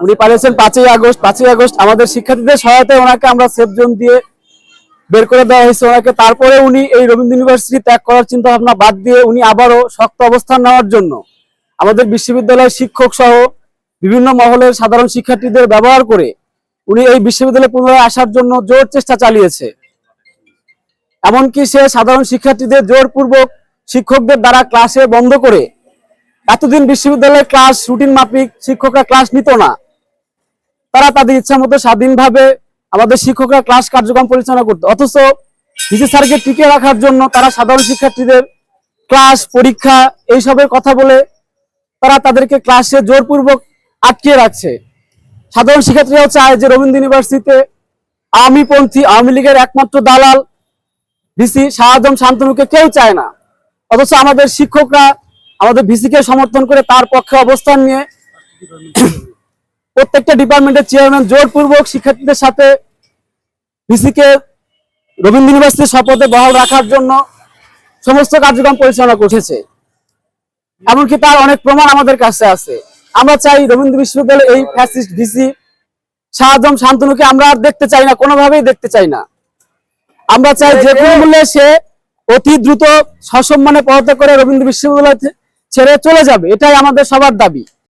উনি পালিয়েছেন পাঁচই আগস্ট। পাঁচই আগস্ট আমাদের শিক্ষার্থীদের সহায়তায় ওনাকে আমরা সেফ জোন দিয়ে বের করে দেওয়া হয়েছে। ওনাকে তারপরে উনি এই রবীন্দ্র ইউনিভার্সিটি ত্যাগ করার চিন্তা ভাবনা বাদ দিয়ে উনি আবারও শক্ত অবস্থান নেওয়ার জন্য আমাদের বিশ্ববিদ্যালয়ের শিক্ষক সহ বিভিন্ন মহলের সাধারণ শিক্ষার্থীদের ব্যবহার করে উনি এই বিশ্ববিদ্যালয়ে পুনরায় আসার জন্য জোর চেষ্টা চালিয়েছে। এমনকি সে সাধারণ শিক্ষার্থীদের জোরপূর্বক শিক্ষকদের দ্বারা ক্লাসে বন্ধ করে এতদিন বিশ্ববিদ্যালয়ের ক্লাস, রুটিন মাফিক শিক্ষকরা ক্লাস নিত না। তারা তাদের ইচ্ছা মতো স্বাধীনভাবে আমাদের শিক্ষকরা ক্লাস কার্যক্রম পরিচালনা করতো। অথচ ভিসি স্যারকে টিকে রাখার জন্য তারা সাধারণ শিক্ষার্থীদের ক্লাস, পরীক্ষা এইসবের কথা বলে তারা তাদেরকে ক্লাসে জোরপূর্বক আটকে রাখছে। সাধারণ শিক্ষার্থীরাও চায় যে রবীন্দ্র ইউনিভার্সিটিতে আওয়ামীপন্থী আওয়ামী লীগের একমাত্র দালাল, ভিসি শাহ আজম শান্তনুকে কেউ চায় না। অথচ আমাদের শিক্ষকরা আমাদের ভিসিকে সমর্থন করে তার পক্ষে অবস্থান নিয়ে প্রত্যেকটা ডিপার্টমেন্টের চেয়ারম্যান জোরপূর্বক শিক্ষার্থীদের সাথে ভিসিকে রবীন্দ্র ইউনিভার্সিটির শপথে বহাল রাখার জন্য সমস্ত কার্যক্রম পরিচালনা করতেছে এমনকি তার অনেক প্রমাণ আমাদের কাছে আছে। আমরা চাই রবীন্দ্র বিশ্ববিদ্যালয়ে এই ফ্যাসিস্ট ভিসি শাহ আজম শান্তনুকে আমরা আর দেখতে চাই না, কোনোভাবেই দেখতে চাই না। আমরা চাই যে কোনো মূল্যে সে অতি দ্রুত সসম্মানে পদত্যাগ করে রবীন্দ্র বিশ্ববিদ্যালয় ছেড়ে চলে যাবে এটাই আমাদের সবার দাবি।